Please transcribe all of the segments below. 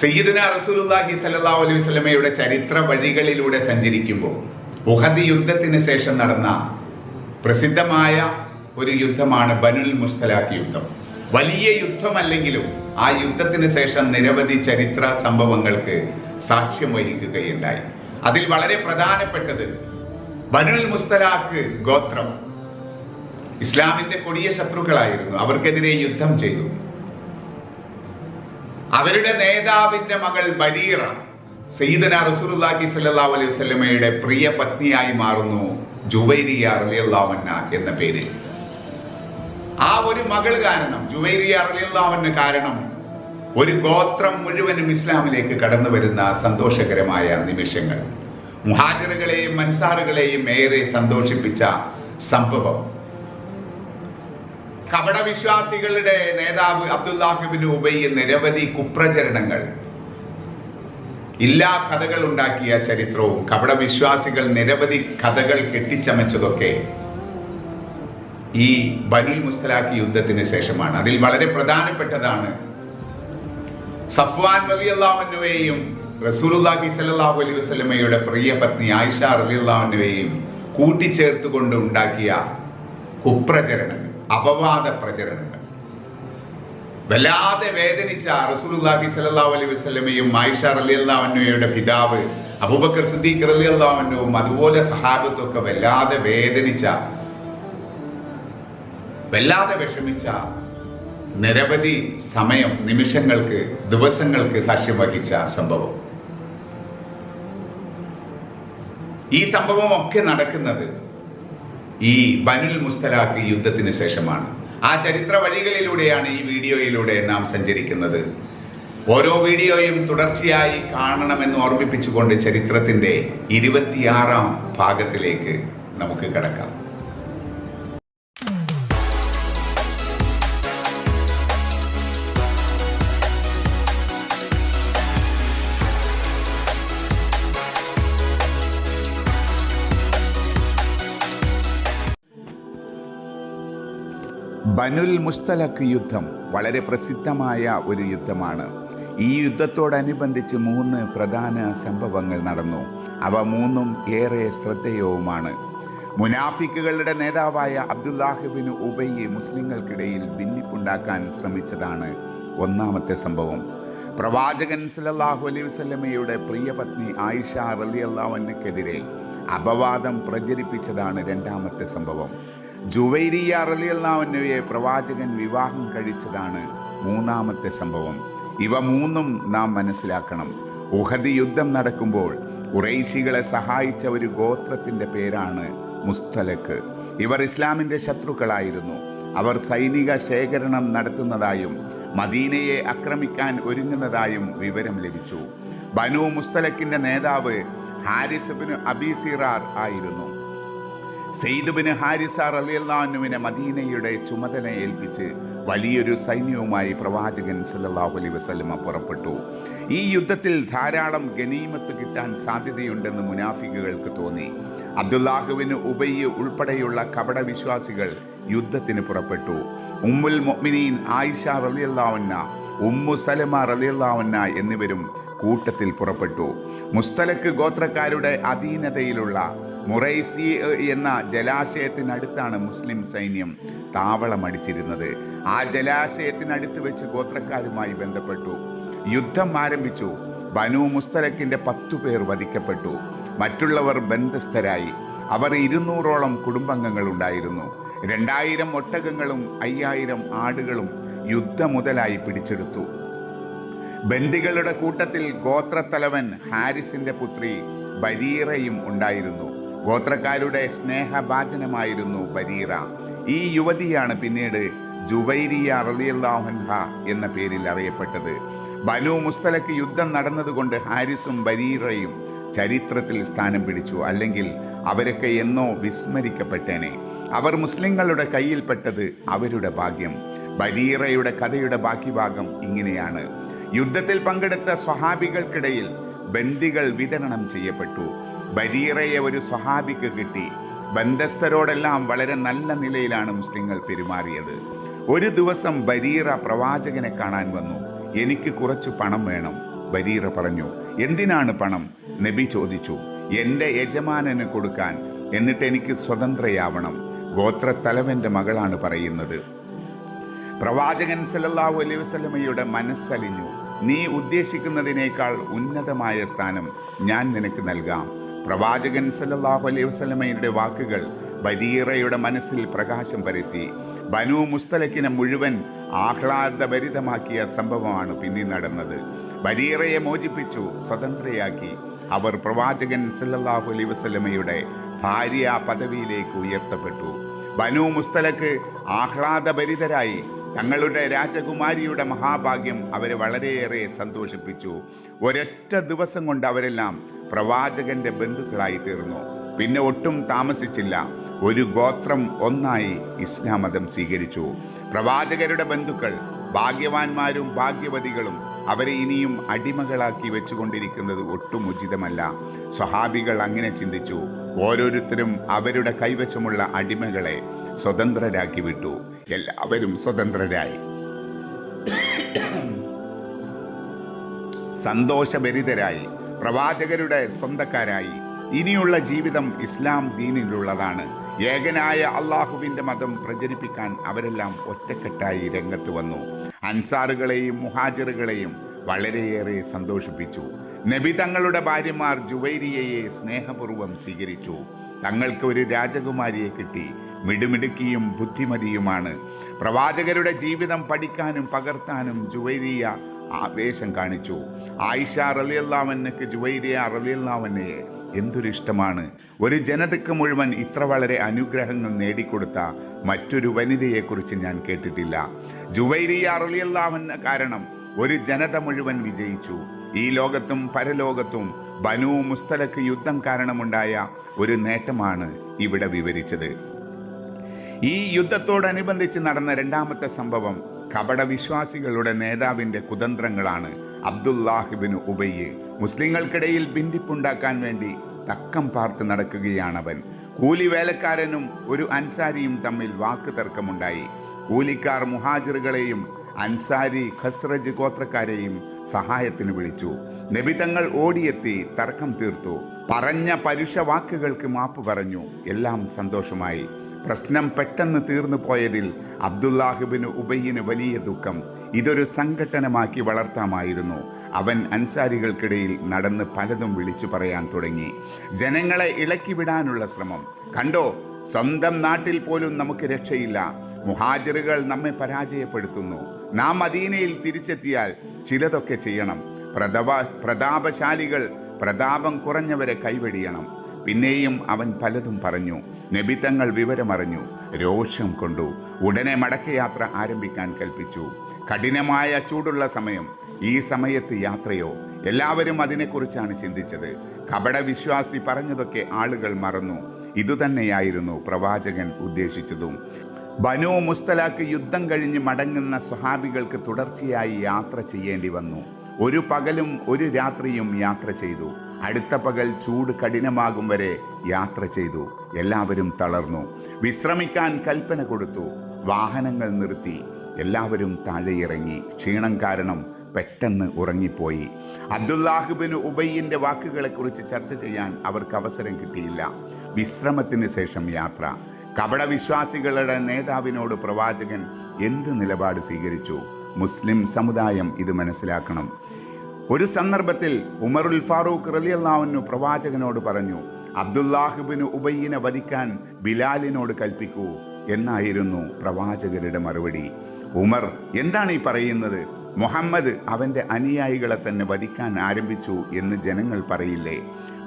സയ്യിദുന റസൂലുള്ളാഹി സല്ലല്ലാഹു അലൈഹി വസല്ലമയുടെ ചരിത്ര വഴികളിലൂടെ സഞ്ചരിക്കുമ്പോൾ ഉഹദ് യുദ്ധത്തിന് ശേഷം നടന്ന പ്രസിദ്ധമായ ഒരു യുദ്ധമാണ് ബനുൽ മുസ്തലാഖ് യുദ്ധം. വലിയ യുദ്ധമല്ലെങ്കിലും ആ യുദ്ധത്തിന് ശേഷം നിരവധി ചരിത്ര സംഭവങ്ങൾക്ക് സാക്ഷ്യം വഹിക്കുകയുണ്ടായി. അതിൽ വളരെ പ്രധാനപ്പെട്ടത് ബനുൽ മുസ്തലാഖ് ഗോത്രം. ഇസ്ലാമിന്റെ കൊടിയ ശത്രുക്കളായിരുന്നു. അവർക്കെതിരെ യുദ്ധം ചെയ്തു. അവരുടെ നേതാവിന്റെ മകൾ ബരീറ സയ്യിദന റസൂലുള്ളാഹി സ്വല്ലല്ലാഹു അലൈഹി വസല്ലമയുടെ പ്രിയ പത്നിയായി മാറുന്നു ജുവൈരിയ റളിയല്ലാഹുഅൻഹ എന്ന പേരിൽ. ആ ഒരു മകൾ കാരണം ജുവൈരിയ റളിയല്ലാഹുഅൻഹ കാരണം ഒരു ഗോത്രം മുഴുവനും ഇസ്ലാമിലേക്ക് കടന്നു വരുന്ന സന്തോഷകരമായ നിമിഷങ്ങൾ. മുഹാജറുകളെയും മൻസാറുകളെയും ഏറെ സന്തോഷിപ്പിച്ച സംഭവം. കപടവിശ്വാസികളുടെ നേതാവ് അബ്ദുല്ലാഹിബിൻ ഉബൈ നിരവധി കുപ്രചരണങ്ങൾ. ഇല്ലാ കഥകൾ ഉണ്ടാക്കിയ ചരിത്രവും കപടവിശ്വാസികൾ നിരവധി കഥകൾ കെട്ടിച്ചമച്ചതൊക്കെ ഈ ബനുൽ മുസ്തലാഖി യുദ്ധത്തിന് ശേഷമാണ്. അതിൽ വളരെ പ്രധാനപ്പെട്ടതാണ് സഫ്വാൻ റലിയല്ലാഹുവിനെയും റസൂലുള്ളാഹി സ്വല്ലല്ലാഹു അലൈഹി വസ്ലമയുടെ പ്രിയ പത്നി ആയിഷ അലി അള്ളാഹുവേയും കൂട്ടിച്ചേർത്തുകൊണ്ട് ഉണ്ടാക്കിയ കുപ്രചരണങ്ങൾ. അപവാദ പ്രചരണങ്ങൾ വല്ലാതെ വേദനിച്ച റസൂലുള്ളാഹി സ്വല്ലല്ലാഹു അലൈഹി വസല്ലമയും ആയിഷ റളിയല്ലാഹു അൻഹയുടെ പിതാവ് അബൂബക്കർ സിദ്ദീഖ് റളിയല്ലാഹു അൻഹുവും അതുപോലെ സഹാബത്തൊക്കെ വല്ലാതെ വേദനിച്ച വല്ലാതെ വിഷമിച്ച നിരവധി സമയം നിമിഷങ്ങൾക്ക് ദിവസങ്ങൾക്ക് സാക്ഷ്യം വഹിച്ച സംഭവം. ഈ സംഭവം ഒക്കെ നടക്കുന്നത് ഈ ബനുൽ മുസ്തലാഖ് യുദ്ധത്തിന് ശേഷമാണ്. ആ ചരിത്ര വഴികളിലൂടെയാണ് ഈ വീഡിയോയിലൂടെ നാം സഞ്ചരിക്കുന്നത്. ഓരോ വീഡിയോയും തുടർച്ചയായി കാണണമെന്ന് ഓർമ്മിപ്പിച്ചുകൊണ്ട് ചരിത്രത്തിന്റെ ഇരുപത്തിയാറാം ഭാഗത്തിലേക്ക് നമുക്ക് കടക്കാം. ബനുൽ മുസ്തലഖ് യുദ്ധം വളരെ പ്രസിദ്ധമായ ഒരു യുദ്ധമാണ്. ഈ യുദ്ധത്തോടനുബന്ധിച്ച് മൂന്ന് പ്രധാന സംഭവങ്ങൾ നടന്നു. അവ മൂന്നും ഏറെ ശ്രദ്ധേയവുമാണ്. മുനാഫിക്കുകളുടെ നേതാവായ അബ്ദുല്ലാഹിബിന് ഉബയ്യെ മുസ്ലിങ്ങൾക്കിടയിൽ ഭിന്നിപ്പുണ്ടാക്കാൻ ശ്രമിച്ചതാണ് ഒന്നാമത്തെ സംഭവം. പ്രവാചകൻ സലല്ലാഹു അലൈഹി വസ്ലമയുടെ പ്രിയപത്നി ആയിഷ റളിയല്ലാഹുവിനെതിരെ അപവാദം പ്രചരിപ്പിച്ചതാണ് രണ്ടാമത്തെ സംഭവം. ജുവൈരിയ റലിയല്ലാവന്നവയെ പ്രവാചകൻ വിവാഹം കഴിച്ചതാണ് മൂന്നാമത്തെ സംഭവം. ഇവ മൂന്നും നാം മനസ്സിലാക്കണം. ഉഹദ് യുദ്ധം നടക്കുമ്പോൾ ഉറൈശികളെ സഹായിച്ച ഒരു ഗോത്രത്തിന്റെ പേരാണ് മുസ്തലക്ക് ഇവർ ഇസ്ലാമിന്റെ ശത്രുക്കളായിരുന്നു. അവർ സൈനിക ശേഖരണം നടത്തുന്നതായും മദീനയെ ആക്രമിക്കാൻ ഒരുങ്ങുന്നതായും വിവരം ലഭിച്ചു. ബനു മുസ്തലക്കിന്റെ നേതാവ് ഹാരിസബിന് അബിസിറാർ ആയിരുന്നു. സെയ്ദുബിന് ഹാരിസ റലിയല്ലാനുവിനെ മദീനയുടെ ചുമതല ഏൽപ്പിച്ച് വലിയൊരു സൈന്യവുമായി പ്രവാചകൻ സല്ലല്ലാഹു അലൈഹി വസല്ലമ പുറപ്പെട്ടു. ഈ യുദ്ധത്തിൽ ധാരാളം ഗനീമത്ത് കിട്ടാൻ സാധ്യതയുണ്ടെന്ന് മുനാഫിക്കുകൾക്ക് തോന്നി. അബ്ദുല്ലാഹുവിന് ഉബയ്യ് ഉൾപ്പെടെയുള്ള കപട വിശ്വാസികൾ യുദ്ധത്തിന് പുറപ്പെട്ടു. ഉമ്മുൽ മൊമിനീൻ ആയിഷ റലിയല്ലാവന്ന ഉമ്മു സലമ റലിയല്ലാവന്ന എന്നിവരും കൂട്ടത്തിൽ പുറപ്പെട്ടു. മുസ്തലക്ക് ഗോത്രക്കാരുടെ അധീനതയിലുള്ള മുറൈസി എന്ന ജലാശയത്തിനടുത്താണ് മുസ്ലിം സൈന്യം താവളമടിച്ചിരുന്നത്. ആ ജലാശയത്തിനടുത്ത് വെച്ച് ഗോത്രക്കാരുമായി ബന്ധപ്പെട്ടു. യുദ്ധം ആരംഭിച്ചു. ബനു മുസ്തലക്കിന്റെ പത്തു പേർ വധിക്കപ്പെട്ടു. മറ്റുള്ളവർ ബന്ധസ്ഥരായി. അവർ ഇരുന്നൂറോളം കുടുംബാംഗങ്ങൾ ഉണ്ടായിരുന്നു. രണ്ടായിരം ഒട്ടകങ്ങളും അയ്യായിരം ആടുകളും യുദ്ധമുതലായി പിടിച്ചെടുത്തു. ബന്ദികളുടെ കൂട്ടത്തിൽ ഗോത്രത്തലവൻ ഹാരിസിന്റെ പുത്രി ബരീറയും ഉണ്ടായിരുന്നു. ഗോത്രക്കാരുടെ സ്നേഹഭാചനമായിരുന്നു ബരീറ. ഈ യുവതിയാണ് പിന്നീട് ജുവൈരിയ റലിയല്ലാഹൻഹ എന്ന പേരിൽ അറിയപ്പെട്ടത്. ബനു മുസ്തലക്ക് യുദ്ധം നടന്നതുകൊണ്ട് ഹാരിസും ബരീറയും ചരിത്രത്തിൽ സ്ഥാനം പിടിച്ചു. അല്ലെങ്കിൽ അവരൊക്കെ എന്നോ വിസ്മരിക്കപ്പെട്ടേനെ. അവർ മുസ്ലിങ്ങളുടെ കയ്യിൽപ്പെട്ടത് അവരുടെ ഭാഗ്യം. ബരീറയുടെ കഥയുടെ ബാക്കി ഭാഗം ഇങ്ങനെയാണ്. യുദ്ധത്തിൽ പങ്കെടുത്ത സ്വഹാബികൾക്കിടയിൽ ബന്ദികൾ വിതരണം ചെയ്യപ്പെട്ടു. ബരീറയെ ഒരു സ്വഹാബിക്ക് കിട്ടി. ബന്ധസ്ഥരോടെല്ലാം വളരെ നല്ല നിലയിലാണ് മുസ്ലിങ്ങൾ പെരുമാറിയത്. ഒരു ദിവസം ബരീറ പ്രവാചകനെ കാണാൻ വന്നു. എനിക്ക് കുറച്ച് പണം വേണം ബരീറ പറഞ്ഞു. എന്തിനാണ് പണം? നബി ചോദിച്ചു. എന്റെ യജമാനന് കൊടുക്കാൻ. എന്നിട്ട് എനിക്ക് സ്വതന്ത്രയാവണം. തലവന്റെ മകളാണ് പറയുന്നത്. പ്രവാചകൻ സല്ലല്ലാഹു അലൈഹി വസല്ലമയുടെ മനസ്സലിഞ്ഞു. നീ ഉദ്ദേശിക്കുന്നതിനേക്കാൾ ഉന്നതമായ സ്ഥാനം ഞാൻ നിനക്ക് നൽകാം. പ്രവാചകൻ സല്ലാഹു അലൈഹി വസ്ലമയുടെ വാക്കുകൾ ബരീറയുടെ മനസ്സിൽ പ്രകാശം പരത്തി. ബനു മുസ്തലക്കിനെ മുഴുവൻ ആഹ്ലാദഭരിതമാക്കിയ സംഭവമാണ് പിന്നിൽ നടന്നത്. ബരീറയെ മോചിപ്പിച്ചു സ്വതന്ത്രയാക്കി. അവർ പ്രവാചകൻ സല്ലാഹു അലൈഹി വസ്ലമയുടെ ഭാര്യ പദവിയിലേക്ക് ഉയർത്തപ്പെട്ടു. ബനു മുസ്തലക്ക് ആഹ്ലാദഭരിതരായി തങ്ങളുടെ രാജകുമാരിയുടെ മഹാഭാഗ്യം അവരെ വളരെയേറെ സന്തോഷിപ്പിച്ചു. ഒരൊറ്റ ദിവസം കൊണ്ട് അവരെല്ലാം പ്രവാചകന്റെ ബന്ധുക്കളായി തീർന്നു. പിന്നെ ഒട്ടും താമസിച്ചില്ല. ഒരു ഗോത്രം ഒന്നായി ഇസ്ലാം മതം സ്വീകരിച്ചു. പ്രവാചകരുടെ ബന്ധുക്കൾ ഭാഗ്യവാന്മാരും ഭാഗ്യവതികളും അവരെ ഇനിയും അടിമകളാക്കി വെച്ചുകൊണ്ടിരിക്കുന്നത് ഒട്ടും ഉചിതമല്ല. സ്വഹാബികൾ അങ്ങനെ ചിന്തിച്ചു. ഓരോരുത്തരും അവരുടെ കൈവശമുള്ള അടിമകളെ സ്വതന്ത്രരാക്കി വിട്ടു. എല്ലാവരും സ്വതന്ത്രരായി. സന്തോഷഭരിതരായി. പ്രവാചകരുടെ സ്വന്തക്കാരായി. ഇനിയുള്ള ജീവിതം ഇസ്ലാം ദീനിലുള്ളതാണ്. ഏകനായ അള്ളാഹുവിന്റെ മതം പ്രചരിപ്പിക്കാൻ അവരെല്ലാം ഒറ്റക്കെട്ടായി രംഗത്ത് വന്നു. അൻസാറുകളെയും മുഹാജിറുകളെയും വളരെയേറെ സന്തോഷിപ്പിച്ചു. നബി തങ്ങളുടെ ഭാര്യമാർ ജുവൈരിയയെ സ്നേഹപൂർവം സ്വീകരിച്ചു. തങ്ങൾക്ക് ഒരു രാജകുമാരിയെ കിട്ടി. മിടുമിടുക്കിയും ബുദ്ധിമതിയുമാണ്. പ്രവാചകരുടെ ജീവിതം പഠിക്കാനും പകർത്താനും ജുവൈരിയ ആവേശം കാണിച്ചു. ആയിഷ റലിയല്ലാവന്നക്ക് ജുവൈരിയ റലിയല്ലാവന്നയെ എന്തൊരു ഇഷ്ടമാണ്. ഒരു ജനതയ്ക്ക് മുഴുവൻ ഇത്ര വളരെ അനുഗ്രഹങ്ങൾ നേടിക്കൊടുത്ത മറ്റൊരു വനിതയെക്കുറിച്ച് ഞാൻ കേട്ടിട്ടില്ല. ജുവൈരിയ അറിയല്ലാവുന്ന കാരണം ഒരു ജനത മുഴുവൻ വിജയിച്ചു. ഈ ലോകത്തും പരലോകത്തും ബനു മുസ്തലക്ക് യുദ്ധം കാരണമുണ്ടായ ഒരു നേട്ടമാണ് ഇവിടെ വിവരിച്ചത്. ഈ യുദ്ധത്തോടനുബന്ധിച്ച് നടന്ന രണ്ടാമത്തെ സംഭവം കപടവിശ്വാസികളുടെ നേതാവിന്റെ കുതന്ത്രങ്ങളാണ് അബ്ദുല്ലാഹിബിന് ഉബയ്യ് മുസ്ലിങ്ങൾക്കിടയിൽ ഭിന്നിപ്പുണ്ടാക്കാൻ വേണ്ടി തക്കം പാർത്ത് നടക്കുകയാണവൻ. കൂലി വേലക്കാരനും ഒരു അൻസാരിയും തമ്മിൽ വാക്ക് തർക്കമുണ്ടായി. കൂലിക്കാർ മുഹാജിറുകളെയും അൻസാരി ഖസ്രജ് ഗോത്രക്കാരെയും സഹായത്തിന് വിളിച്ചു. നബി തങ്ങൾ ഓടിയെത്തി തർക്കം തീർത്തു. പറഞ്ഞ പരുഷ വാക്കുകൾക്ക് മാപ്പ് പറഞ്ഞു. എല്ലാം സന്തോഷമായി. പ്രശ്നം പെട്ടെന്ന് തീർന്നു പോയതിൽ അബ്ദുല്ലാഹിബിന് ഉബയ്യന് വലിയ ദുഃഖം. ഇതൊരു സംഘട്ടനമാക്കി വളർത്താമായിരുന്നു. അവൻ അൻസാരികൾക്കിടയിൽ നടന്ന് പലതും വിളിച്ചു പറയാൻ തുടങ്ങി. ജനങ്ങളെ ഇളക്കി വിടാനുള്ള ശ്രമം. കണ്ടോ? സ്വന്തം നാട്ടിൽ പോലും നമുക്ക് രക്ഷയില്ല. മുഹാജിറുകൾ നമ്മെ പരാജയപ്പെടുത്തുന്നു. നാം മദീനയിൽ തിരിച്ചെത്തിയാൽ ചിലതൊക്കെ ചെയ്യണം. പ്രതാപ പ്രതാപശാലികൾ പ്രതാപം കുറഞ്ഞവരെ കൈവെടിയണം. പിന്നെയും അവൻ പലതും പറഞ്ഞു. നബിത്തങ്ങൾ വിവരമറിഞ്ഞു. രോഷം കൊണ്ടു. ഉടനെ മടക്കയാത്ര ആരംഭിക്കാൻ കൽപ്പിച്ചു. കഠിനമായ ചൂടുള്ള സമയം. ഈ സമയത്ത് യാത്രയോ? എല്ലാവരും അതിനെക്കുറിച്ചാണ് ചിന്തിച്ചത്. കപടവിശ്വാസി പറഞ്ഞതൊക്കെ ആളുകൾ മറന്നു. ഇതുതന്നെയായിരുന്നു പ്രവാചകൻ ഉദ്ദേശിച്ചതും. ബനു മുസ്തലാക്ക് യുദ്ധം കഴിഞ്ഞ് മടങ്ങുന്ന സ്വഹാബികൾക്ക് തുടർച്ചയായി യാത്ര ചെയ്യേണ്ടി വന്നു. ഒരു പകലും ഒരു രാത്രിയും യാത്ര ചെയ്തു. അടുത്ത പകൽ ചൂട് കഠിനമാകും വരെ യാത്ര ചെയ്തു. എല്ലാവരും തളർന്നു. വിശ്രമിക്കാൻ കൽപ്പന കൊടുത്തു. വാഹനങ്ങൾ നിർത്തി. എല്ലാവരും താഴെ ഇറങ്ങി ക്ഷീണം കാരണം പെട്ടെന്ന് ഉറങ്ങിപ്പോയി. അബ്ദുല്ലാഹിബിന് ഉബയ്യന്റെ വാക്കുകളെക്കുറിച്ച് ചർച്ച ചെയ്യാൻ അവർക്ക് അവസരം കിട്ടിയില്ല. വിശ്രമത്തിന് ശേഷം യാത്ര. കപടവിശ്വാസികളുടെ നേതാവിനോട് പ്രവാചകൻ എന്ത് നിലപാട് സ്വീകരിച്ചു? മുസ്ലിം സമുദായം ഇത് മനസ്സിലാക്കണം. ഒരു സന്ദർഭത്തിൽ ഉമറുൽ ഫാറൂഖ് റലിയല്ലാവുന്നു പ്രവാചകനോട് പറഞ്ഞു അബ്ദുല്ലാഹിബിന് ഉബയ്യനെ വധിക്കാൻ ബിലാലിനോട് കൽപ്പിക്കൂ എന്നായിരുന്നു പ്രവാചകരുടെ മറുപടി. ഉമർ എന്താണ് ഈ പറയുന്നത്? മുഹമ്മദ് അവന്റെ അനുയായികളെ തന്നെ വധിക്കാൻ ആരംഭിച്ചു എന്ന് ജനങ്ങൾ പറയില്ലേ?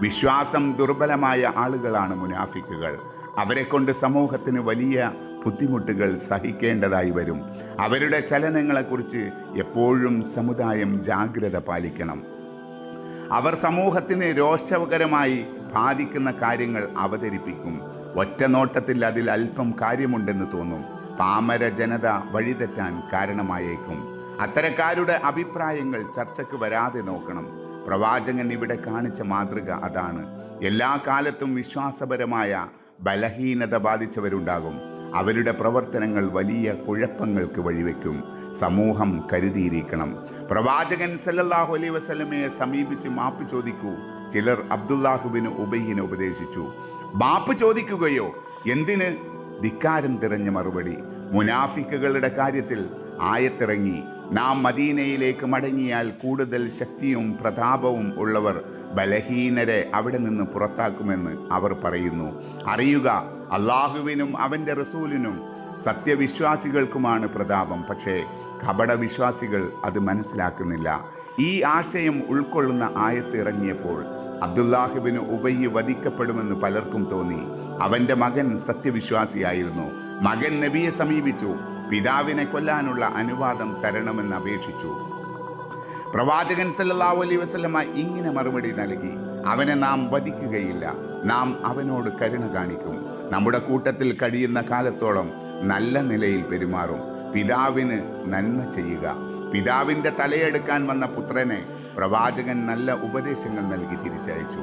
വിശ്വാസം ദുർബലമായ ആളുകളാണ് മുനാഫിക്കുകൾ. അവരെ കൊണ്ട് സമൂഹത്തിന് വലിയ ബുദ്ധിമുട്ടുകൾ സഹിക്കേണ്ടതായി വരും. അവരുടെ ചലനങ്ങളെക്കുറിച്ച് എപ്പോഴും സമുദായം ജാഗ്രത പാലിക്കണം. അവർ സമൂഹത്തിന് രോഷകരമായി ബാധിക്കുന്ന കാര്യങ്ങൾ അവതരിപ്പിക്കും. ഒറ്റ നോട്ടത്തിൽ അതിൽ അല്പം കാര്യമുണ്ടെന്ന് തോന്നും. പാമര ജനത വഴിതെറ്റാൻ കാരണമായേക്കും. അത്തരക്കാരുടെ അഭിപ്രായങ്ങൾ ചർച്ചയ്ക്ക് വരാതെ നോക്കണം. പ്രവാചകൻ ഇവിടെ കാണിച്ച മാതൃക അതാണ്. എല്ലാ കാലത്തും വിശ്വാസപരമായ ബലഹീനത ബാധിച്ചവരുണ്ടാകും. അവരുടെ പ്രവർത്തനങ്ങൾ വലിയ കുഴപ്പങ്ങൾക്ക് വഴിവെക്കും. സമൂഹം കരുതിയിരിക്കണം. പ്രവാചകൻ സല്ലല്ലാഹു അലൈ വസ്ലമയെ സമീപിച്ച് മാപ്പ് ചോദിക്കൂ. ചിലർ അബ്ദുല്ലാഹുബിന് ഉബൈഹിനെ ഉപദേശിച്ചു. മാപ്പ് ചോദിക്കുകയോ? എന്തിന്? ധിക്കാരം തിരഞ്ഞ മറുപടി. മുനാഫിക്കുകളുടെ കാര്യത്തിൽ ആയത്തിറങ്ങി. നാം മദീനയിലേക്ക് മടങ്ങിയാൽ കൂടുതൽ ശക്തിയും പ്രതാപവും ഉള്ളവർ ബലഹീനരെ അവിടെ നിന്ന് പുറത്താക്കുമെന്ന് അവർ പറയുന്നു. അറിയുക അള്ളാഹുവിനും അവന്റെ റസൂലിനും സത്യവിശ്വാസികൾക്കുമാണ് പ്രതാപം. പക്ഷേ കപടവിശ്വാസികൾ അത് മനസ്സിലാക്കുന്നില്ല. ഈ ആശയം ഉൾക്കൊള്ളുന്ന ആയത്ത് ഇറങ്ങിയപ്പോൾ അബ്ദുല്ലാഹിബിന് ഉബയ്യ് വധിക്കപ്പെടുമെന്ന് പലർക്കും തോന്നി. അവന്റെ മകൻ സത്യവിശ്വാസിയായിരുന്നു. മകൻ നബിയെ സമീപിച്ചു. പിതാവിനെ കൊല്ലാനുള്ള അനുവാദം തരണമെന്ന് അപേക്ഷിച്ചു. പ്രവാചകൻ സല്ലാഹു അലൈ വസ്ലമ ഇങ്ങനെ മറുപടി നൽകി അവനെ നാം വധിക്കുകയില്ല നാം അവനോട് കരുണ കാണിക്കും. നമ്മുടെ കൂട്ടത്തിൽ കഴിയുന്ന കാലത്തോളം നല്ല നിലയിൽ പെരുമാറും. പിതാവിന് നന്മ ചെയ്യുക. പിതാവിന്റെ തലയെടുക്കാൻ വന്ന പുത്രനെ പ്രവാചകൻ നല്ല ഉപദേശങ്ങൾ നൽകി തിരിച്ചയച്ചു.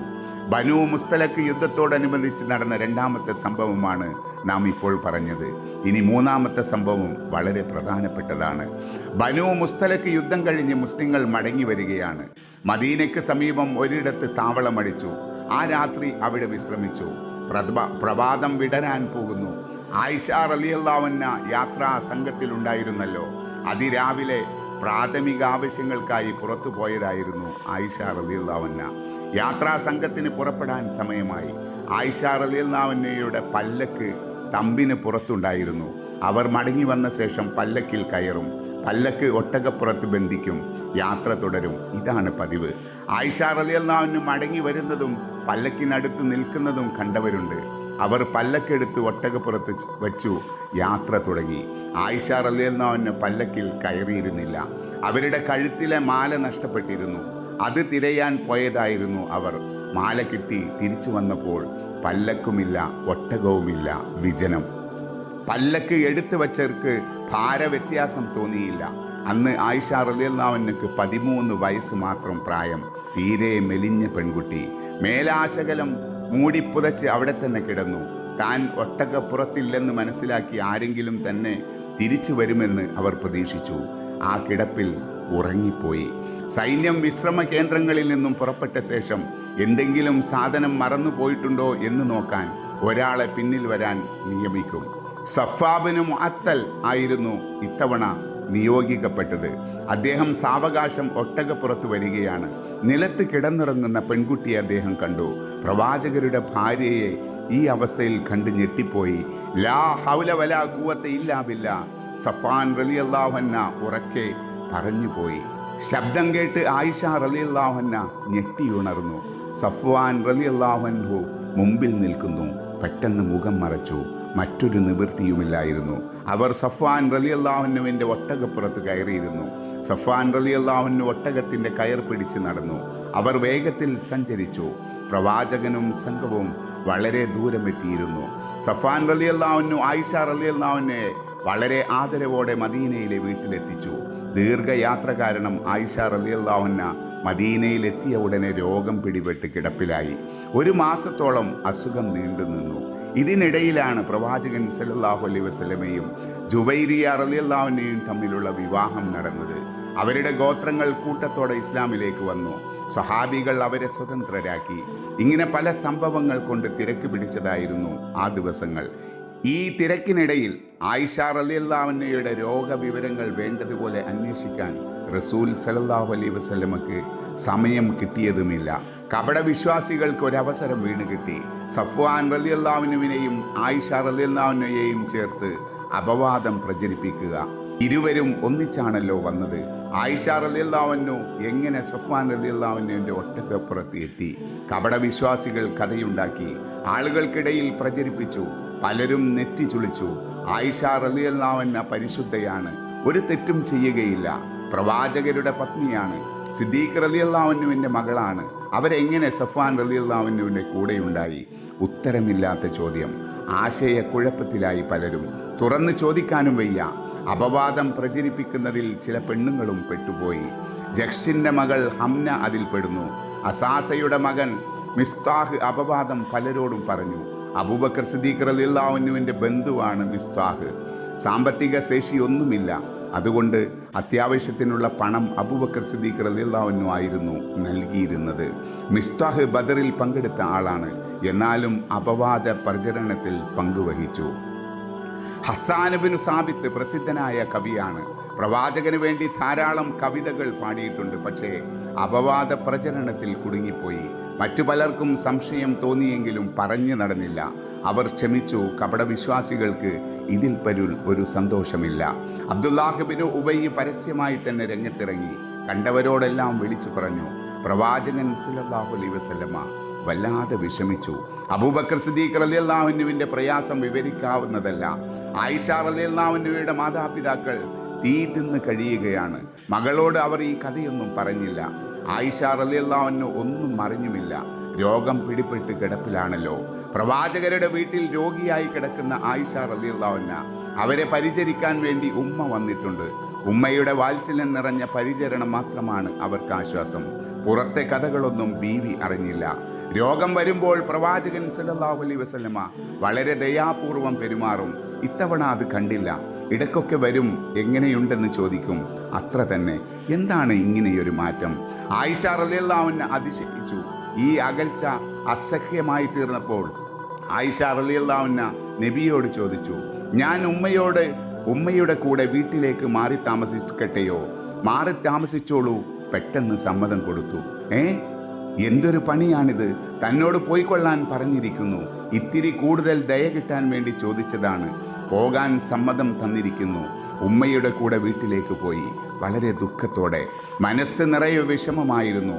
ബനു മുസ്തലക്ക് യുദ്ധത്തോടനുബന്ധിച്ച് നടന്ന രണ്ടാമത്തെ സംഭവമാണ് നാം ഇപ്പോൾ പറഞ്ഞത്. ഇനി മൂന്നാമത്തെ സംഭവം വളരെ പ്രധാനപ്പെട്ടതാണ്. ബനു മുസ്തലക്ക് യുദ്ധം കഴിഞ്ഞ് മുസ്ലിങ്ങൾ മടങ്ങി വരികയാണ്. മദീനയ്ക്ക് സമീപം ഒരിടത്ത് താവളമടിച്ചു. ആ രാത്രി അവിടെ വിശ്രമിച്ചു. പ്രഭ പ്രഭാതം വിടരാൻ പോകുന്നു. ആയിഷ റലിയല്ലാവന്ന യാത്രാ സംഘത്തിലുണ്ടായിരുന്നല്ലോ. അതിരാവിലെ പ്രാഥമിക ആവശ്യങ്ങൾക്കായി പുറത്തു പോയതായിരുന്നു ആയിഷ റലിയുള്ളവന്ന യാത്രാ സംഘത്തിന് പുറപ്പെടാൻ സമയമായി. ആയിഷ റലിയുള്ളവന്നയുടെ പല്ലക്ക് തമ്പിന് പുറത്തുണ്ടായിരുന്നു. അവർ മടങ്ങി വന്ന ശേഷം പല്ലക്കിൽ കയറും. പല്ലക്ക് ഒട്ടകപ്പുറത്ത് ബന്ധിക്കും. യാത്ര തുടരും. ഇതാണ് പതിവ്. ആയിഷ റലിയല്ലാവിന് മടങ്ങി വരുന്നതും പല്ലക്കിനടുത്ത് നിൽക്കുന്നതും കണ്ടവരുണ്ട്. അവർ പല്ലക്കെടുത്ത് ഒട്ടകപ്പുറത്ത് വച്ചു യാത്ര തുടങ്ങി. ആയിഷ റലിയല്ലാവിന് പല്ലക്കിൽ കയറിയിരുന്നില്ല. അവരുടെ കഴുത്തിലെ മാല നഷ്ടപ്പെട്ടിരുന്നു. അത് തിരയാൻ പോയതായിരുന്നു അവർ. മാല കിട്ടി തിരിച്ചു വന്നപ്പോൾ പല്ലക്കുമില്ല ഒട്ടകവുമില്ല വിജനം. പല്ലക്ക് എടുത്തു വച്ചവർക്ക് ഭാരവ്യത്യാസം തോന്നിയില്ല. അന്ന് ആയിഷ റലിയല്ലാവനക്ക് പതിമൂന്ന് വയസ്സ് മാത്രം പ്രായം. തീരെ മെലിഞ്ഞ പെൺകുട്ടി. മേലാശകലം മൂടിപ്പുതച്ച് അവിടെ തന്നെ കിടന്നു. താൻ ഒട്ടകപ്പുറത്തില്ലെന്ന് മനസ്സിലാക്കി ആരെങ്കിലും തന്നെ തിരിച്ചു വരുമെന്ന് അവർ പ്രതീക്ഷിച്ചു. ആ കിടപ്പിൽ ഉറങ്ങിപ്പോയി. സൈന്യം വിശ്രമ കേന്ദ്രങ്ങളിൽ നിന്നും പുറപ്പെട്ട ശേഷം എന്തെങ്കിലും സാധനം മറന്നു പോയിട്ടുണ്ടോ എന്ന് നോക്കാൻ ഒരാളെ പിന്നിൽ വരാൻ നിയമിക്കും. സഫാബിനും അത്തൽ ആയിരുന്നു ഇത്തവണ നിയോഗിക്കപ്പെട്ടത്. അദ്ദേഹം സാവകാശം ഒട്ടകപ്പുറത്ത് വരികയാണ്. നിലത്ത് കിടന്നിറങ്ങുന്ന പെൺകുട്ടിയെ അദ്ദേഹം കണ്ടു. പ്രവാചകരുടെ ഭാര്യയെ ഈ അവസ്ഥയിൽ കണ്ട് ഞെട്ടിപ്പോയി. ലാ ഹൗല വല കൂവത്തെ ഇല്ലാവില്ല സഫാൻ റലിയല്ലാഹന്ന ഉറക്കെ പറഞ്ഞുപോയി. ശബ്ദം കേട്ട് ആയിഷ റലിയല്ലാഹന്ന ഞെട്ടിയുണർന്നു സഫ്വാൻ റലിയല്ലാഹൻഹു മുമ്പിൽ നിൽക്കുന്നു. പെട്ടെന്ന് മുഖം മറച്ചു. മറ്റൊരു നിവൃത്തിയുമില്ലായിരുന്നു. അവർ സഫാൻ സഫ്വാൻ അള്ളാഹുനുവിന്റെ ഒട്ടകപ്പുറത്ത് കയറിയിരുന്നു. സഫാൻ സഫ്വാൻ അള്ളാഹുനു ഒട്ടകത്തിന്റെ കയർ പിടിച്ച് നടന്നു. അവർ വേഗത്തിൽ സഞ്ചരിച്ചു. പ്രവാചകനും സംഘവും വളരെ ദൂരം ദൂരമെത്തിയിരുന്നു. സഫാൻ റലി അള്ളാഹുനു ആയിഷ റലിയല്ലാഹുവിനെ വളരെ ആദരവോടെ മദീനയിലെ വീട്ടിലെത്തിച്ചു. ദീർഘയാത്ര കാരണം ആയിഷ റലിയല്ലാവുന്ന മദീനയിലെത്തിയ ഉടനെ രോഗം പിടിപെട്ട് കിടപ്പിലായി. ഒരു മാസത്തോളം അസുഖം നീണ്ടു നിന്നു. ഇതിനിടയിലാണ് പ്രവാചകൻ സല്ലല്ലാഹു അലൈഹി വസല്ലമയും ജുവൈരിയ റലിയല്ലാവിനെയും തമ്മിലുള്ള വിവാഹം നടന്നത്. അവരുടെ ഗോത്രങ്ങൾ കൂട്ടത്തോടെ ഇസ്ലാമിലേക്ക് വന്നു. സ്വഹാബികൾ അവരെ സ്വതന്ത്രരാക്കി. ഇങ്ങനെ പല സംഭവങ്ങൾ കൊണ്ട് തിരക്ക് പിടിച്ചതായിരുന്നു ആ ദിവസങ്ങൾ. ഈ തിരക്കിനിടയിൽ ആയിഷ റലിയല്ലാവന്നയുടെ രോഗവിവരങ്ങൾ വേണ്ടതുപോലെ അന്വേഷിക്കാൻ റസൂൽ സലല്ലാഹു അലൈ വസ്ലമക്ക് സമയം കിട്ടിയതുമില്ല. കപടവിശ്വാസികൾക്ക് ഒരവസരം വീണ് കിട്ടി. സഫ്വാൻ റലിയല്ലാവിനുവിനെയും ആയിഷ റലിയല്ലാവിനെയും ചേർത്ത് അപവാദം പ്രചരിപ്പിക്കുക. ഇരുവരും ഒന്നിച്ചാണല്ലോ വന്നത്. ആയിഷ റലിയല്ലാവന്നു എങ്ങനെ സഫ്വാൻ റലിയല്ലാവിന്റെ ഒട്ടക്കപ്പുറത്ത് എത്തി? കപടവിശ്വാസികൾ കഥയുണ്ടാക്കി. ആളുകൾക്കിടയിൽ പ്രചരിപ്പിച്ചു. പലരും നെറ്റി ചുളിച്ചു. ആയിഷ റലിയല്ലാവന്ന പരിശുദ്ധയാണ്. ഒരു തെറ്റും ചെയ്യുകയില്ല. പ്രവാചകരുടെ പത്നിയാണ്. സിദ്ദീഖ് റലിയല്ലാവന്നുവിന്റെ മകളാണ്. അവരെങ്ങനെ സഫാൻ റലിയല്ലാവന്നുവിന്റെ കൂടെയുണ്ടായി? ഉത്തരമില്ലാത്ത ചോദ്യം. ആശയക്കുഴപ്പത്തിലായി പലരും. തുറന്ന് ചോദിക്കാനും വയ്യ. അപവാദം പ്രചരിപ്പിക്കുന്നതിൽ ചില പെണ്ണുങ്ങളും പെട്ടുപോയി. ജക്ഷിന്റെ മകൾ ഹംന അതിൽപ്പെടുന്നു. അസാസയുടെ മകൻ മിസ്താഹ് അപവാദം പലരോടും പറഞ്ഞു. അബൂബക്കർ സിദ്ദീഖ് റലിയുള്ളാവുന്നുവിന്റെ ബന്ധുവാണ് മിസ്താഹ്. സാമ്പത്തിക ശേഷിയൊന്നുമില്ല അതുകൊണ്ട് അത്യാവശ്യത്തിനുള്ള പണം അബൂബക്കർ സിദ്ദീഖ് റലിയുള്ളാവുന്നു ആയിരുന്നു നൽകിയിരുന്നത്. മിസ്താഹ് ബദറിൽ പങ്കെടുത്ത ആളാണ്. എന്നാലും അപവാദ പ്രചരണത്തിൽ പങ്കുവഹിച്ചു. ഹസാനബിനു സാബിത്ത് പ്രസിദ്ധനായ കവിയാണ്. പ്രവാചകന് വേണ്ടി ധാരാളം കവിതകൾ പാടിയിട്ടുണ്ട്. പക്ഷേ അപവാദ പ്രചരണത്തിൽ കുടുങ്ങിപ്പോയി. മറ്റു പലർക്കും സംശയം തോന്നിയെങ്കിലും പറഞ്ഞു നടന്നില്ല. അവർ ക്ഷമിച്ചു. കപടവിശ്വാസികൾക്ക് ഇതിൽ പരുൾ ഒരു സന്തോഷമില്ല. അബ്ദുല്ലാഹിബിന് ഉബൈ പരസ്യമായി തന്നെ രംഗത്തിറങ്ങി. കണ്ടവരോടെല്ലാം വിളിച്ചു പറഞ്ഞു പ്രവാചകൻ സല്ലല്ലാഹു അലൈഹി വസല്ലമ വല്ലാതെ വിഷമിച്ചു. അബൂബക്കർ സിദ്ദീഖ് റലിയല്ലാഹുവിന്റെ പ്രയാസം വിവരിക്കാവുന്നതല്ല. ആയിഷ റലിയല്ലാഹുവിന്റെ മാതാപിതാക്കൾ തീ തിന്ന് കഴിയുകയാണ്. മകളോട് അവർ ഈ കഥയൊന്നും പറഞ്ഞില്ല. ആയിഷ റലിയല്ലാവിന് ഒന്നും അറിഞ്ഞുമില്ല. രോഗം പിടിപെട്ട് കിടപ്പിലാണല്ലോ. പ്രവാചകരുടെ വീട്ടിൽ രോഗിയായി കിടക്കുന്ന ആയിഷ റലിയല്ലാഹുന്ന അവരെ പരിചരിക്കാൻ വേണ്ടി ഉമ്മ വന്നിട്ടുണ്ട്. ഉമ്മയുടെ വാത്സല്യം നിറഞ്ഞ പരിചരണം മാത്രമാണ് അവർക്ക് ആശ്വാസം. പുറത്തെ കഥകളൊന്നും ബീവി അറിഞ്ഞില്ല. രോഗം വരുമ്പോൾ പ്രവാചകൻ സല്ലല്ലാഹു അലൈഹി വസല്ലമ വളരെ ദയാപൂർവം പെരുമാറും. ഇത്തവണ അത് കണ്ടില്ല. ഇടയ്ക്കൊക്കെ വരും എങ്ങനെയുണ്ടെന്ന് ചോദിക്കും. അത്ര തന്നെ. എന്താണ് ഇങ്ങനെയൊരു മാറ്റം? ആയിഷ റലിയല്ലാവിനെ അതിശയിച്ചു. ഈ അകൽച്ച അസഹ്യമായി തീർന്നപ്പോൾ ആയിഷ റലിയല്ലാവുന്ന നബിയോട് ചോദിച്ചു ഞാൻ ഉമ്മയോട് ഉമ്മയുടെ കൂടെ വീട്ടിലേക്ക് മാറി താമസിക്കട്ടെയോ? മാറി താമസിച്ചോളൂ. പെട്ടെന്ന് സമ്മതം കൊടുത്തു. ഏ? എന്തൊരു പണിയാണിത്? തന്നോട് പോയിക്കൊള്ളാൻ പറഞ്ഞിരിക്കുന്നു. ഇത്തിരി കൂടുതൽ ദയ കിട്ടാൻ വേണ്ടി ചോദിച്ചതാണ്. പോകാൻ സമ്മതം തന്നിരിക്കുന്നു. ഉമ്മയുടെ കൂടെ വീട്ടിലേക്ക് പോയി വളരെ ദുഃഖത്തോടെ. മനസ്സ് നിറയെ വിഷമമായിരുന്നു.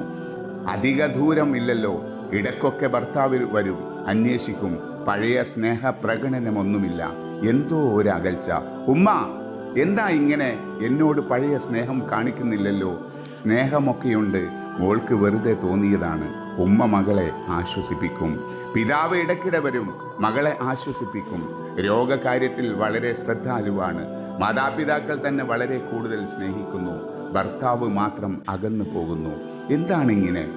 അധിക ദൂരം ഇല്ലല്ലോ. ഇടക്കൊക്കെ ഭർത്താവ് വരും. അന്വേഷിക്കും. പഴയ സ്നേഹ പ്രകടനമൊന്നുമില്ല എന്തോ ഒരു അകൽച്ച ഉമ്മ എന്താ ഇങ്ങനെ? എന്നോട് പഴയ സ്നേഹം കാണിക്കുന്നില്ലല്ലോ. സ്നേഹമൊക്കെയുണ്ട്. മോൾക്ക് വെറുതെ തോന്നിയതാണ്. ഉമ്മ മകളെ ആശ്വസിപ്പിക്കും. പിതാവ് ഇടയ്ക്കിടെ വരും. മകളെ ആശ്വസിപ്പിക്കും. രോഗകാര്യത്തിൽ വളരെ ശ്രദ്ധാലുവാണ്. മാതാപിതാക്കൾ തന്നെ വളരെ കൂടുതൽ സ്നേഹിക്കുന്നു. ഭർത്താവ് മാത്രം അകന്നു പോകുന്നു. എന്താണിങ്ങനെ?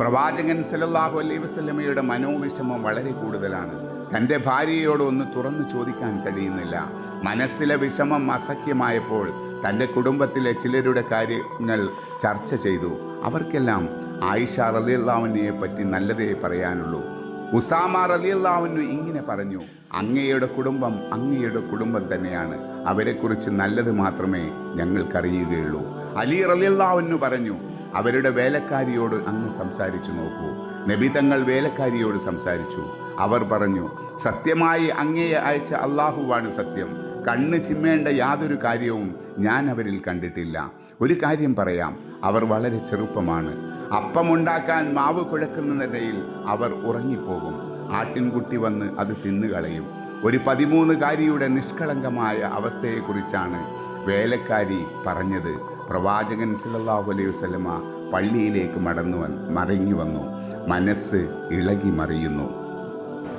പ്രവാചകൻ സലല്ലാഹു അലൈഹി വസ്ലമയുടെ മനോവിഷമം വളരെ കൂടുതലാണ്. തന്റെ ഭാര്യയോട് ഒന്ന് തുറന്നു ചോദിക്കാൻ കഴിയുന്നില്ല. മനസ്സിലെ വിഷമം അസഖ്യമായപ്പോൾ തന്റെ കുടുംബത്തിലെ ചിലരുടെ കാര്യങ്ങൾ ചർച്ച ചെയ്തു. അവർക്കെല്ലാം ആയിഷ റലിയല്ലാവിനെ പറ്റി നല്ലതേ പറയാനുള്ളൂ. ഉസാമ റലിയല്ലാവിനു ഇങ്ങനെ പറഞ്ഞു അങ്ങയുടെ കുടുംബം അങ്ങയുടെ കുടുംബം തന്നെയാണ്. അവരെക്കുറിച്ച് നല്ലത് മാത്രമേ ഞങ്ങൾക്കറിയുകയുള്ളൂ. അലി റലിയല്ലാവിനു പറഞ്ഞു അവരുടെ വേലക്കാരിയോട് അങ്ങ് സംസാരിച്ചു നോക്കൂ. നബി തങ്ങൾ വേലക്കാരിയോട് സംസാരിച്ചു. അവർ പറഞ്ഞു സത്യമായി അങ്ങയെ അയച്ച അള്ളാഹുവാണ് സത്യം. കണ്ണ് ചിമ്മേണ്ട യാതൊരു കാര്യവും ഞാൻ അവരിൽ കണ്ടിട്ടില്ല. ഒരു കാര്യം പറയാം. അവർ വളരെ ചെറുപ്പമാണ്. അപ്പമുണ്ടാക്കാൻ മാവ് കുഴക്കുന്നതിനിടയിൽ അവർ ഉറങ്ങിപ്പോകും. ആട്ടിൻകുട്ടി വന്ന് അത് തിന്നുകളയും. ഒരു പതിമൂന്നുകാരിയുടെ നിഷ്കളങ്കമായ അവസ്ഥയെക്കുറിച്ചാണ് വേലക്കാരി പറഞ്ഞത്. പ്രവാചകൻ സല്ലല്ലാഹു അലൈഹി വസല്ലമ പള്ളിയിലേക്ക് മടന്നു മടങ്ങി വന്നു. മനസ്സ് ഇളകി മറിയുന്നു.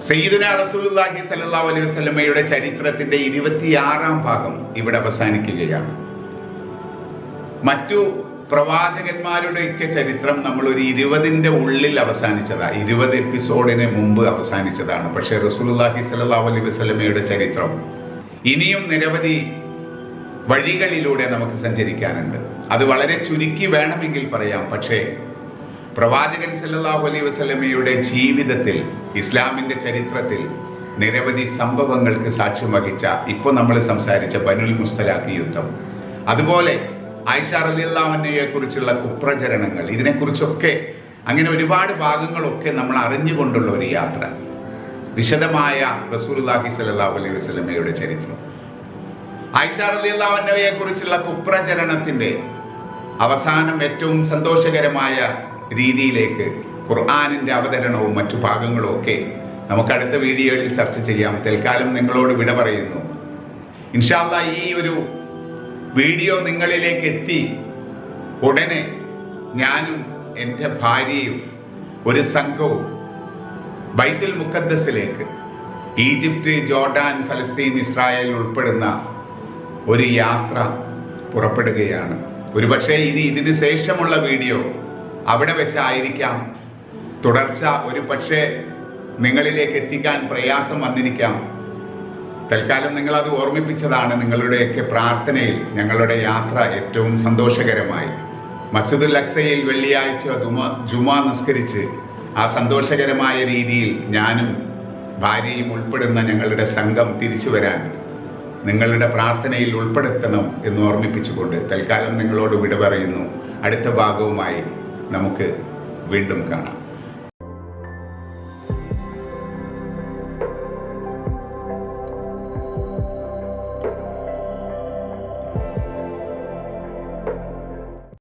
സയ്യിദുന റസൂലുള്ളാഹി സല്ലല്ലാഹു അലൈഹി വസല്ലമയുടെ ചരിത്രത്തിന്റെ ഇരുപത്തിയാറാം ഭാഗം ഇവിടെ അവസാനിക്കുകയാണ്. മറ്റു പ്രവാചകന്മാരുടെ പ്രവാചകന്മാരുടെയൊക്കെ ചരിത്രം നമ്മൾ ഒരു ഇരുപതിന്റെ ഉള്ളിൽ അവസാനിച്ചതാണ് ഇരുപത് എപ്പിസോഡിന് മുമ്പ് അവസാനിച്ചതാണ്. പക്ഷേ റസൂലുള്ളാഹി സ്വല്ലല്ലാഹു അലൈഹി വസല്ലമയുടെ ചരിത്രം ഇനിയും നിരവധി വഴികളിലൂടെ നമുക്ക് സഞ്ചരിക്കാനുണ്ട്. അത് വളരെ ചുരുക്കി വേണമെങ്കിൽ പറയാം. പക്ഷേ പ്രവാചകൻ സല്ലല്ലാഹു അലൈഹി വസല്ലമയുടെ ജീവിതത്തിൽ ഇസ്ലാമിന്റെ ചരിത്രത്തിൽ നിരവധി സംഭവങ്ങൾക്ക് സാക്ഷ്യം വഹിച്ച ഇപ്പോൾ നമ്മൾ സംസാരിച്ച ബനുൽ മുസ്തലാഖി യുദ്ധം. അതുപോലെ ആയിഷ റലിയല്ലാവന്നയെ കുറിച്ചുള്ള കുപ്രചരണങ്ങൾ ഇതിനെക്കുറിച്ചൊക്കെ അങ്ങനെ ഒരുപാട് ഭാഗങ്ങളൊക്കെ നമ്മൾ അറിഞ്ഞുകൊണ്ടുള്ള ഒരു യാത്ര. വിശദമായ റസൂലുള്ളാഹി സ്വല്ലല്ലാഹു അലൈഹി വസ്ലമയുടെ ചരിത്രം. ആയിഷ റലിയല്ലാവന്നയെ കുറിച്ചുള്ള കുപ്രചരണത്തിന്റെ അവസാനം ഏറ്റവും സന്തോഷകരമായ രീതിയിലേക്ക് ഖുർആാനിന്റെ അവതരണവും മറ്റു ഭാഗങ്ങളും ഒക്കെ നമുക്ക് അടുത്ത വീഡിയോയിൽ ചർച്ച ചെയ്യാം. തൽക്കാലം നിങ്ങളോട് വിട പറയുന്നു. ഇൻഷാല്ല ഈ ഒരു വീഡിയോ നിങ്ങളിലേക്ക് എത്തി. ഉടനെ ഞാനും എന്റെ ഭാര്യയും ഒരു സംഘവും ബൈത്തുൽ മുക്കദ്ദസിലേക്ക് ഈജിപ്റ്റ് ജോർഡാൻ ഫലസ്തീൻ ഇസ്രായേൽ ഉൾപ്പെടുന്ന ഒരു യാത്ര പുറപ്പെടുകയാണ്. ഒരുപക്ഷെ ഇനി ഇതിന് ശേഷമുള്ള വീഡിയോ അവിടെ വെച്ചായിരിക്കാം. തുടർച്ച ഒരു പക്ഷേ നിങ്ങളിലേക്ക് എത്തിക്കാൻ പ്രയാസം വന്നിരിക്കാം. തൽക്കാലം നിങ്ങൾ അത് ഓർമ്മിപ്പിച്ചതാണ് നിങ്ങളുടെയൊക്കെ പ്രാർത്ഥനയിൽ ഞങ്ങളുടെ യാത്ര ഏറ്റവും സന്തോഷകരമായി. മസ്ജിദുൽ അക്സയിൽ വെള്ളിയാഴ്ച ജുമ നിസ്കരിച്ച് ആ സന്തോഷകരമായ രീതിയിൽ ഞാനും ഭാര്യയും ഉൾപ്പെടുന്ന ഞങ്ങളുടെ സംഘം തിരിച്ചു വരാൻ നിങ്ങളുടെ പ്രാർത്ഥനയിൽ ഉൾപ്പെടുത്തണം എന്ന് ഓർമ്മിപ്പിച്ചുകൊണ്ട് തൽക്കാലം നിങ്ങളോട് വിട പറയുന്നു. അടുത്ത ഭാഗവുമായി നമുക്ക് വീണ്ടും കാണാം.